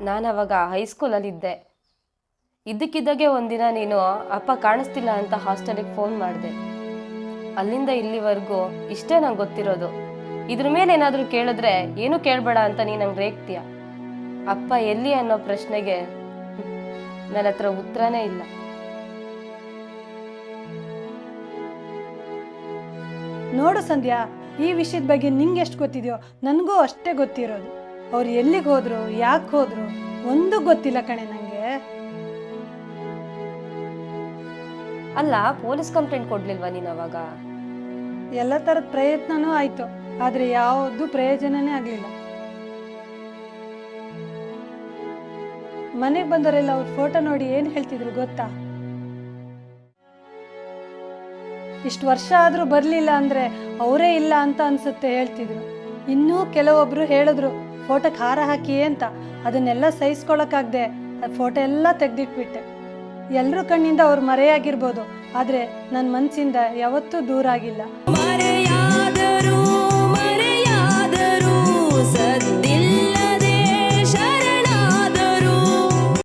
ನಾನು ಅವಾಗ ಹೈಸ್ಕೂಲಲ್ಲಿದ್ದೆ ಇದ್ದಕ್ಕಿದ್ದಾಗೆ ಒಂದಿನ ನೀನು, ಅಪ್ಪ ಕಾಣಿಸ್ತಿಲ್ಲ ಅಂತ ಹಾಸ್ಟೆಲಿಗೆ ಫೋನ್ ಮಾಡಿದೆ. ಅಲ್ಲಿಂದ ಇಲ್ಲಿವರೆಗೂ ಇಷ್ಟೇ ನಂಗೆ ಗೊತ್ತಿರೋದು. ಇದ್ರ ಮೇಲೆ ಏನಾದರೂ ಕೇಳಿದ್ರೆ, ಏನು ಕೇಳಬೇಡ ಅಂತ ನೀನು ನಂಗೆ ರೇಗ್ತೀಯ? ಅಪ್ಪ, ಎಲ್ಲಿ? ಅನ್ನೋ ಪ್ರಶ್ನೆಗೆ ನನ್ನ ಹತ್ರ ಉತ್ತರನೇ ಇಲ್ಲ. ನೋಡು ಸಂಧ್ಯಾ, ಈ ವಿಷಯದ ಬಗ್ಗೆ ನಿಂಗೆ ಎಷ್ಟು ಗೊತ್ತಿದೆಯೋ, ನನಗೂ ಅಷ್ಟೇ ಗೊತ್ತಿರೋದು. ಅವ್ರು ಎಲ್ಲಿಗೆ ಹೋದ್ರು ಯಾಕೆ ಹೋದ್ರು ಒಂದು ಗೊತ್ತಿಲ್ಲ ಕಣೆ ನನಗೆ ಅಲ್ಲ ಪೊಲೀಸ್ ಕಂಪ್ಲೇಂಟ್ ಕೊಡ್ಲಿಲ್ವಾ ನೀನು ಅವಾಗ? ಎಲ್ಲ ತರದ ಪ್ರಯತ್ನನೂ ಆಯ್ತು ಆದ್ರೆ ಯಾವುದು ಪ್ರಯೋಜನನೇ ಆಗಲಿಲ್ಲ. ಮನೆಗೆ ಬಂದವರೆಲ್ಲ ಅವ್ರ ಫೋಟೋ ನೋಡಿ ಏನು ಹೇಳ್ತಿದ್ರು ಗೊತ್ತಾ? ಇಷ್ಟು ವರ್ಷ ಆದ್ರೂ ಬರಲಿಲ್ಲ ಅಂದ್ರೆ ಅವರೇ ಇಲ್ಲ ಅಂತ ಅನ್ಸುತ್ತೆ ಹೇಳ್ತಿದ್ರು. ಇನ್ನೂ ಕೆಲವೊಬ್ರು ಹೇಳಿದ್ರು ಫೋಟೋಕ್ಕೆ ಹಾರ ಹಾಕಿ ಅಂತ ಅದನ್ನೆಲ್ಲ ಸಹಿಸ್ಕೊಳಕ್ಕಾಗ್ದೆ ಅದು ಫೋಟೋ ಎಲ್ಲ ತೆಗೆದಿಟ್ಬಿಟ್ಟೆ. ಎಲ್ಲರೂ ಕಣ್ಣಿಂದ ಅವ್ರು ಮರೆಯಾಗಿರ್ಬೋದು, ಆದರೆ ನನ್ನ ಮನಸ್ಸಿಂದ ಯಾವತ್ತೂ ದೂರ ಆಗಿಲ್ಲ